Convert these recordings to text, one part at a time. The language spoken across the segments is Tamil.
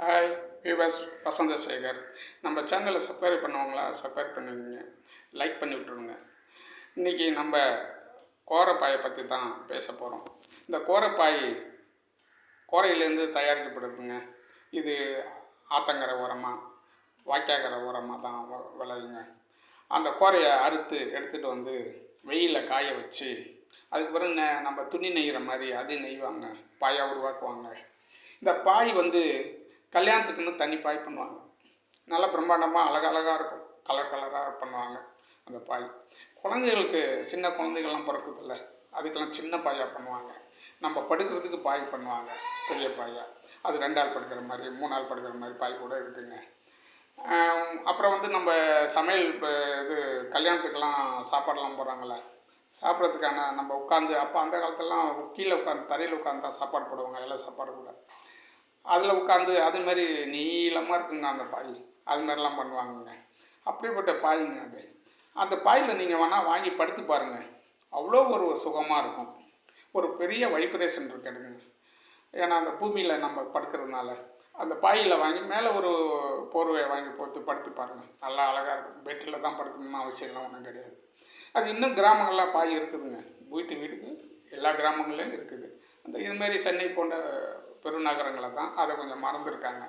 ஹாய் வியூவர்ஸ் வசந்த சேகர். நம்ம சேனலை சப்ஸ்கிரைப் பண்ணவங்களா சப்ஸ்கிரைப் பண்ணுவீங்க லைக் பண்ணி விட்டுருங்க இன்றைக்கி நம்ம கோரப்பாயை பற்றி தான் பேச போகிறோம் இந்த கோரப்பாய் கோரையிலேருந்து தயாரிக்கப்படுதுங்க. இது ஆத்தங்கரை உரமாக வாய்க்காகரை உரமாக தான் வ- விளையுங்க. அந்த கோரையை அறுத்து எடுத்துகிட்டு வந்து வெயிலில் காய வச்சு அதுக்கு பிறகு நம்ம துணி நெய்கிற மாதிரி அது நெய்வாங்க. பாயாக உருவாக்குவாங்க. இந்த பாய் வந்து கல்யாணத்துக்குன்னு தனி பாய் பண்ணுவாங்க. நல்லா பிரம்மாண்டமாக அழகழகாக இருக்கும். கலர் கலராக பண்ணுவாங்க அந்த பாய். குழந்தைகளுக்கு சின்ன குழந்தைகள்லாம் பிறக்குதில்ல அதுக்கெல்லாம் சின்ன பாயாக பண்ணுவாங்க. நம்ம படுக்கிறதுக்கு பாய் பண்ணுவாங்க பெரிய பாயா. அது ரெண்டு ஆள் படுக்கிற மாதிரி மூணு நாள் படுக்கிற மாதிரி பாய் கூட இருக்குங்க. அப்புறம் வந்து நம்ம சமையல் இப்போ இது கல்யாணத்துக்கெல்லாம் சாப்பாடெல்லாம் போடுறாங்கல்ல சாப்பிட்றதுக்கான நம்ம உட்காந்து அப்போ அந்த காலத்துலலாம் கீழே உட்காந்து தரையில் உட்காந்து தான் சாப்பாடு போடுவாங்க எல்லாம் சாப்பாடு கூட. அதில் உட்காந்து அது மாதிரி நீளமாக இருக்குங்க அந்த பாய். அது மாதிரிலாம் பண்ணுவாங்கங்க. அப்படிப்பட்ட பாய்ங்க அது. அந்த பாயில் நீங்கள் வேணால் வாங்கி படுத்து பாருங்கள் அவ்வளோ ஒரு சுகமாக இருக்கும். ஒரு பெரிய வைப்ரேஷன் இருக்கு ஏன்னா அந்த பூமியில் நம்ம படுக்கிறதுனால. அந்த பாயில் வாங்கி மேலே ஒரு போர்வையை வாங்கி போட்டு படுத்து பாருங்கள் நல்லா அழகாக இருக்கும். பெட்டில் தான் படுக்கணும்னு அவசியம்லாம் ஒன்றும் கிடையாது. அது இன்னும் கிராமங்கள்லாம் பாய் இருக்குதுங்க. வீட்டு வீட்டுக்கு எல்லா கிராமங்கள்லையும் இருக்குது. அந்த இதுமாரி சென்னை போன்ற பெருநகரங்களை தான் அதை கொஞ்சம் மறந்துருக்காங்க.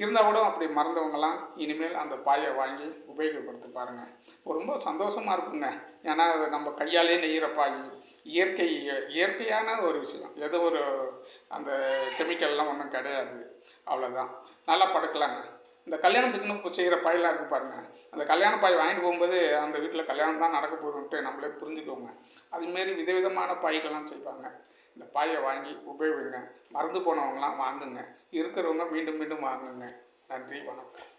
இருந்தால் கூட அப்படி மறந்தவங்கலாம் இனிமேல் அந்த பாயை வாங்கி உபயோகப்படுத்தி பாருங்கள் ரொம்ப சந்தோஷமாக இருக்குங்க. ஏன்னா அது நம்ம கையாலே நெய்கிற பாய். இயற்கை இயற்கையான ஒரு விஷயம். எதோ ஒரு அந்த கெமிக்கல்லாம் ஒன்றும் கிடையாது. அவ்வளோதான் நல்லா படுக்கலாங்க. இந்த கல்யாணத்துக்குன்னு செய்கிற பாயெல்லாம் இருக்குது பாருங்கள் அந்த கல்யாண பாய் வாங்கிட்டு போகும்போது அந்த வீட்டில் கல்யாணம் தான் நடக்க போகுதுன்ட்டு நம்மளே புரிஞ்சுக்கோங்க. அதுமாரி விதவிதமான பாய்கள்லாம் செய்வாங்க. இந்த பாயை வாங்கி உபயோகிங்க. மறந்து போனவங்களாம் வாங்குங்க. இருக்கிறவங்க மீண்டும் மீண்டும் வாங்குங்க. நன்றி வணக்கம்.